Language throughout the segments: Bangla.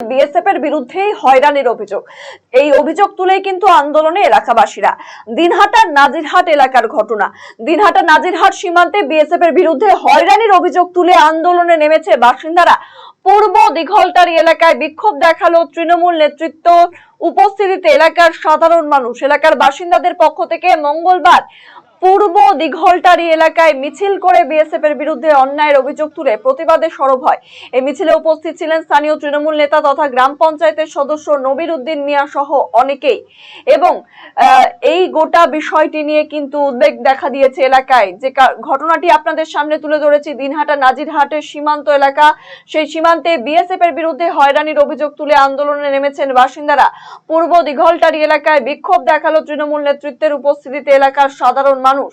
বিএসএফ এর বিরুদ্ধে হয়রানির অভিযোগ। এই অভিযোগ তুলেই কিন্তু আন্দোলনে এলাকাবাসীরা। দিনহাটার নাজিরহাট এলাকার ঘটনা। নাজিরহাট সীমান্তে বিএসএফ এর বিরুদ্ধে হয়রানির অভিযোগ তুলে আন্দোলনে নেমেছে বাসিন্দারা। পূর্ব দিঘলটারি এলাকায় বিক্ষোভ দেখাল তৃণমূল নেতৃত্ব উপস্থিতিতে এলাকার সাধারণ মানুষ। এলাকার বাসিন্দাদের পক্ষ থেকে মঙ্গলবার পূর্ব দিঘলটারি এলাকায় মিছিল করে বিএসএফ এর বিরুদ্ধে অন্যায়ের অভিযোগ তুলে প্রতিবাদে সরব হয়। এই মিছিলে উপস্থিত ছিলেন স্থানীয় তৃণমূল নেতা তথা গ্রাম পঞ্চায়েতের সদস্য নবির উদ্দিন মিয়া সহ অনেকেই। এবং এই গোটা বিষয়টি নিয়ে কিন্তু উদ্বেগ দেখা দিয়েছে এলাকায়। যে ঘটনাটি আপনাদের সামনে তুলে ধরেছি, দিনহাটা নাজিরহাটের সীমান্ত এলাকা। সেই সীমান্তে বিএসএফ এর বিরুদ্ধে হয়রানির অভিযোগ তুলে আন্দোলনে নেমেছেন বাসিন্দারা। পূর্ব দিঘলটারি এলাকায় বিক্ষোভ দেখাল তৃণমূল নেতৃত্বের উপস্থিতিতে এলাকার সাধারণ মানুষ।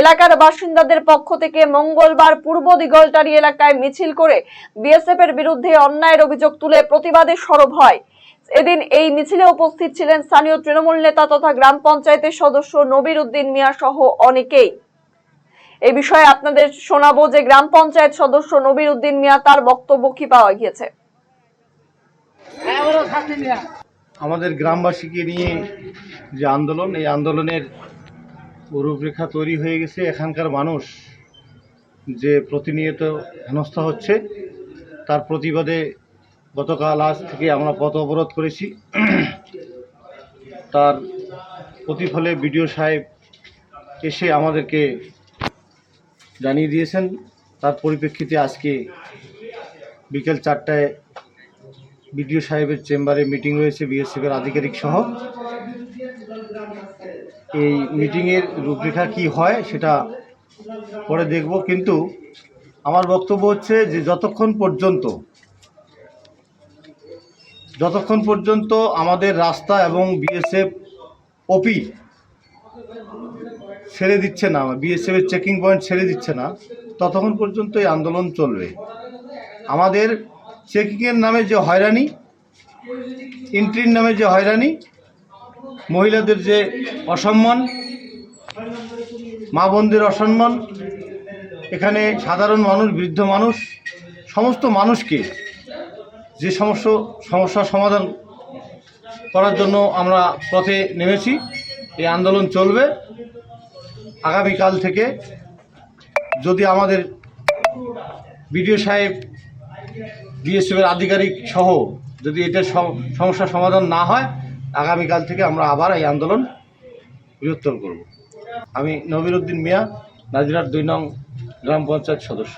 এলাকার বাসিন্দাদের পক্ষ থেকে মঙ্গলবার পূর্ব দিঘলটারি এলাকায় মিছিল করে বিএসএফ এর বিরুদ্ধে অন্যায়ের অভিযোগ তুলে প্রতিবাদে সরব হয়। এদিন এই মিছিলে উপস্থিত ছিলেন স্থানীয় তৃণমূল নেতা তথা গ্রাম পঞ্চায়েতের সদস্য নবির উদ্দিন মিয়া সহ অনেকেই। এই বিষয়ে আপনাদের শোনাবো যে গ্রাম পঞ্চায়েত সদস্য নবির উদ্দিন মিয়া তার বক্তব্য কি পাওয়া গিয়েছে। আমাদের গ্রামবাসীকে নিয়ে যে আন্দোলন, এই আন্দোলনের রূপরেখা তৈরি হয়ে গেছে এখানকার মানুষ যে প্রতিনিয়ত হেনস্থা হচ্ছে। তার প্রতিবাদে গতকাল আজ থেকে আমরা পথ অবরোধ করেছি। তার প্রতিফলে বিডিও সাহেব এসে আমাদেরকে জানিয়ে দিয়েছেন। তার পরিপ্রেক্ষিতে আজকে বিকেল চারটায় বিডিও সাহেবের চেম্বারে মিটিং রয়েছে, বিএসএফের আধিকারিক সহ। এই মিটিংয়ের রূপরেখা কি হয় সেটা পরে দেখব। কিন্তু আমার বক্তব্য হচ্ছে যে যতক্ষণ পর্যন্ত যতক্ষণ পর্যন্ত আমাদের রাস্তা এবং বিএসএফ ওপি ছেড়ে দিচ্ছে না বিএসএফের চেকিং পয়েন্ট ছেড়ে দিচ্ছে না, ততক্ষণ পর্যন্ত এই আন্দোলন চলবে। আমাদের চেকিংয়ের নামে যে হয়রানি এন্ট্রির নামে যে হয়রানি মহিলাদের যে অসম্মান, মা বোনদের অসম্মান, এখানে সাধারণ মানুষ, বৃদ্ধ মানুষ, সমস্ত মানুষকে যে সমস্ত সমস্যার সমাধান করার জন্য আমরা পথে নেমেছি, এই আন্দোলন চলবে। আগামীকাল থেকে যদি আমাদের বিডিও সাহেব, বিএসএফের আধিকারিক সহ যদি সম- সমস্যার সমাধান না হয় আগামীকাল থেকে আমরা আবার এই আন্দোলন বৃহত্তর করব। আমি নবির উদ্দিন মিয়া নাজিরার দুই নং গ্রাম পঞ্চায়েত সদস্য।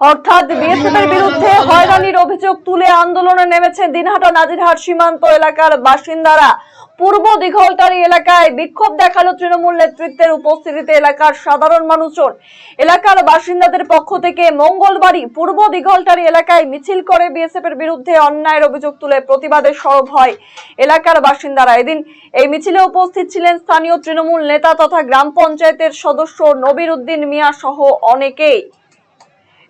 অর্থাৎ বিএসএফ এর বিরুদ্ধে হয়রানির অভিযোগ তুলে আন্দোলনে নেমেছে দিনহাটা নাজিরহাট সীমান্ত এলাকার বাসিন্দারা। পূর্ব দিঘলটারি এলাকায় বিক্ষোভ দেখাল তৃণমূল নেতৃত্বের উপস্থিতিতে এলাকার সাধারণ মানুষজন। এলাকার বাসিন্দাদের পক্ষ থেকে মঙ্গলবারই পূর্ব দিঘলটারি এলাকায় মিছিল করে বিএসএফ এর বিরুদ্ধে অন্যায়ের অভিযোগ তুলে প্রতিবাদে সরব হয় এলাকার বাসিন্দারা। এদিন এই মিছিলে উপস্থিত ছিলেন স্থানীয় তৃণমূল নেতা তথা গ্রাম পঞ্চায়েতের সদস্য নবির উদ্দিন মিয়া সহ অনেকেই।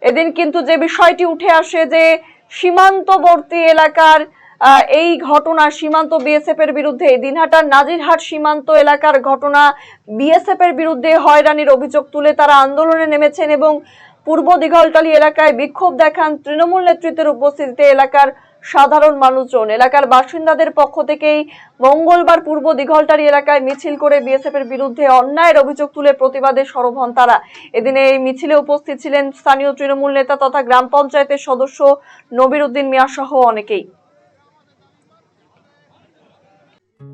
এদিন কিন্তু যে বিষয়টি উঠে আসে যে সীমান্তবর্তী এলাকার এই ঘটনা সীমান্ত বিএসএফ এর বিরুদ্ধে, দিনহাটার নাজিরহাট সীমান্ত এলাকার ঘটনা বিএসএফ এর বিরুদ্ধে হয়রানির অভিযোগ তুলে তারা আন্দোলনে নেমেছেন এবং পূর্ব দিঘলটালি এলাকায় বিক্ষোভ দেখান তৃণমূল নেতৃত্বের উপস্থিতিতে এলাকার সাধারণ মানুষজন। এলাকার বাসিন্দাদের পক্ষ থেকেই মঙ্গলবার পূর্ব দিঘলটারি এলাকায় মিছিল করে বিএসএফ এর বিরুদ্ধে অন্যায়ের অভিযোগ তুলে প্রতিবাদে সরব হন তারা। এদিনে এই মিছিলে উপস্থিত ছিলেন স্থানীয় তৃণমূল নেতা তথা গ্রাম পঞ্চায়েতের সদস্য নবির উদ্দিন মিয়া সহ অনেকেই।